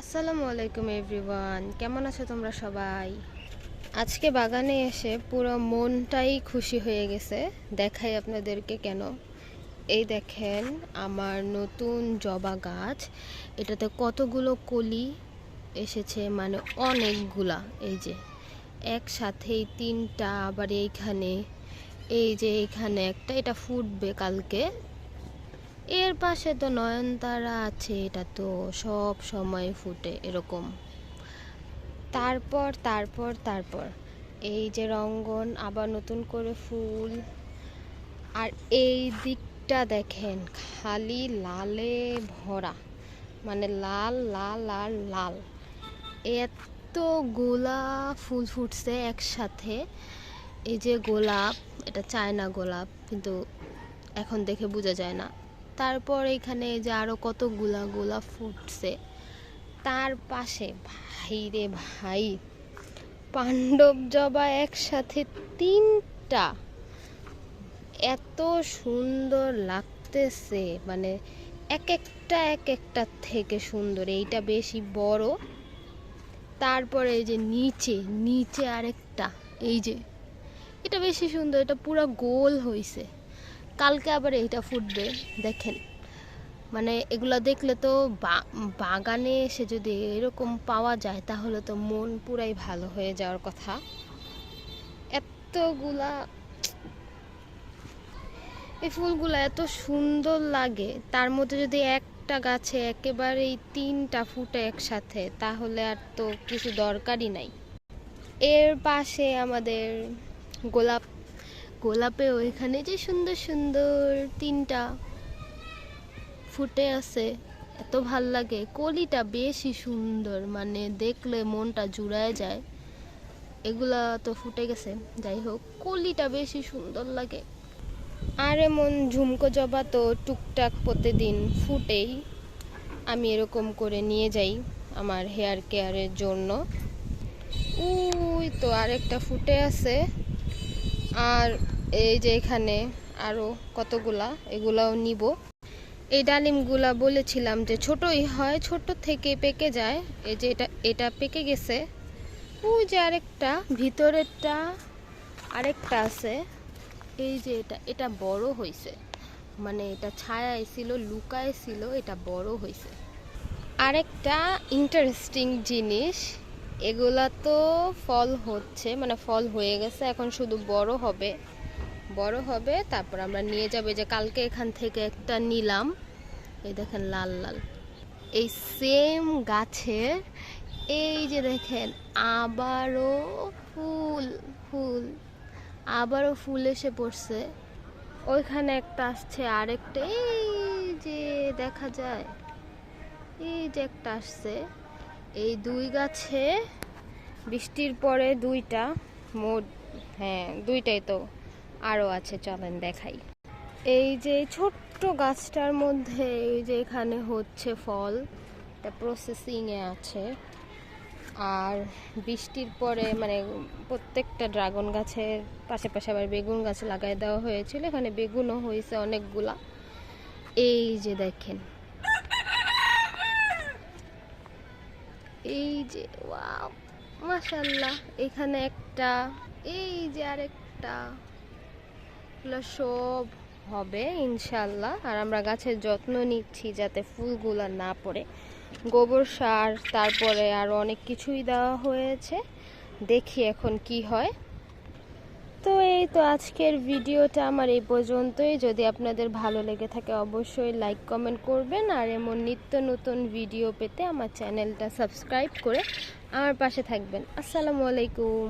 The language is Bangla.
আসসালামু আলাইকুম এভরিওয়ান। কেমন আছো তোমরা সবাই? আজকে বাগানে এসে পুরো মনটাই খুশি হয়ে গেছে। দেখাই আপনাদেরকে কেন। এই দেখেন আমার নতুন জবা গাছ। এটাতে কতগুলো কলি এসেছে মানে অনেকগুলা। এই যে একসাথেই তিনটা, আবার এইখানে, এই যে এইখানে একটা, এটা ফুটবে কালকে। এর পাশে তো নয়নতারা আছে, এটা তো সব সময় ফুটে এরকম। তারপর তারপর তারপর। এই যে রঙ্গন, আবার নতুন করে ফুল। আর এই দিকটা দেখেন, খালি লালে ভরা। মানে লাল লাল, আর লাল। এত এতগুলা ফুল ফুটছে একসাথে। এই যে গোলাপ, এটা চায়না গোলাপ, কিন্তু এখন দেখে বোঝা যায় না। তারপর এখানে যে আরও কতগুলা গোলাপ ফুটছে। তার পাশে, ভাই রে ভাই, পাণ্ডব জবা একসাথে তিনটা। এত সুন্দর লাগতেছে মানে এক একটা এক একটা থেকে সুন্দর, এইটা বেশি বড়। তারপরে এই যে নিচে নিচে আরেকটা, এই যে, এটা বেশি সুন্দর, এটা পুরো গোল হইছে। কালকে আবার এইটা ফুটবে, দেখেন। মানে এগুলো দেখলে তো বাগানে এসে যদি এরকম পাওয়া যায়, তাহলে তো মন পুরাই ভালো হয়ে যাওয়ার কথা। এতগুলা, এই ফুলগুলো এত সুন্দর লাগে, তার মধ্যে যদি একটা গাছে একেবারেই তিনটা ফুটে একসাথে, তাহলে আর তো কিছু দরকারই নাই। এর পাশে আমাদের গোলাপ গোলাপে ওইখানে যে সুন্দর সুন্দর তিনটা ফুটে আছে, এত ভালো লাগে। কলিটা বেশি সুন্দর মানে দেখলে মনটা জুড়ায় যায়। এগুলা তো ফুটে গেছে, যাই হোক, কলিটা বেশি সুন্দর লাগে। আর এমন ঝুমকো জবা তো টুকটাক প্রতিদিন ফুটেই। আমি এরকম করে নিয়ে যাই আমার হেয়ার কেয়ারের জন্য। উই তো আরেকটা ফুটে আছে। আর এই যে এখানে আরও কতগুলা, এগুলাও নিব। এই ডালিমগুলা বলেছিলাম যে ছোটই হয়, ছোট থেকে পেকে যায়। এই যে এটা এটা পেকে গেছে। ওই যে আরেকটা, ভিতরেরটা আরেকটা আছে। এই যে এটা এটা বড় হয়েছে মানে এটা ছায়ায় ছিল, লুকায় ছিল, এটা বড় হয়েছে আরেকটা ইন্টারেস্টিং জিনিস এগুলা তো ফল হচ্ছে মানে ফল হয়ে গেছে, এখন শুধু বড় হবে। বড় হবে, তারপর আমরা নিয়ে যাবে যে কালকে এখান থেকে একটা নিলাম। এই দেখেন লাল লাল। এই সেম গাছের, এই যে দেখেন আবারও ফুল ফুল। আবারও ফুল এসে পড়ছে। ওইখানে একটা আসছে আরেকটা, এই যে দেখা যায়। এই যে একটা আসছে। এই দুই গাছে বৃষ্টির পরে দুইটা মোট হ্যাঁ দুইটাই তো আরও আছে, চলেন দেখাই। এই যে ছোট্ট গাছটার মধ্যে এই যে এখানে হচ্ছে ফল, এটা প্রসেসিংয়ে আছে। আর বৃষ্টির পরে মানে প্রত্যেকটা ড্রাগন গাছের পাশে পাশে আবার বেগুন গাছ লাগাই দেওয়া হয়েছিল, এখানে বেগুনও হয়েছে অনেকগুলা। এই যে দেখেন এই যে, ওয়াও মাশাল্লাহ এখানে একটা, এই যে আরেকটা, এগুলো সব হবে ইনশাল্লাহ আর আমরা গাছের যত্ন নিচ্ছি যাতে ফুলগুলো না পড়ে। গোবর সার, তারপরে আরও অনেক কিছুই দেওয়া হয়েছে, দেখি এখন কি হয়। তো এই তো আজকের ভিডিওটা আমার এই পর্যন্তই। যদি আপনাদের ভালো লেগে থাকে অবশ্যই লাইক কমেন্ট করবেন আর এমন নিত্য নতুন ভিডিও পেতে আমার চ্যানেলটা সাবস্ক্রাইব করে আমার পাশে থাকবেন। আসসালামু আলাইকুম।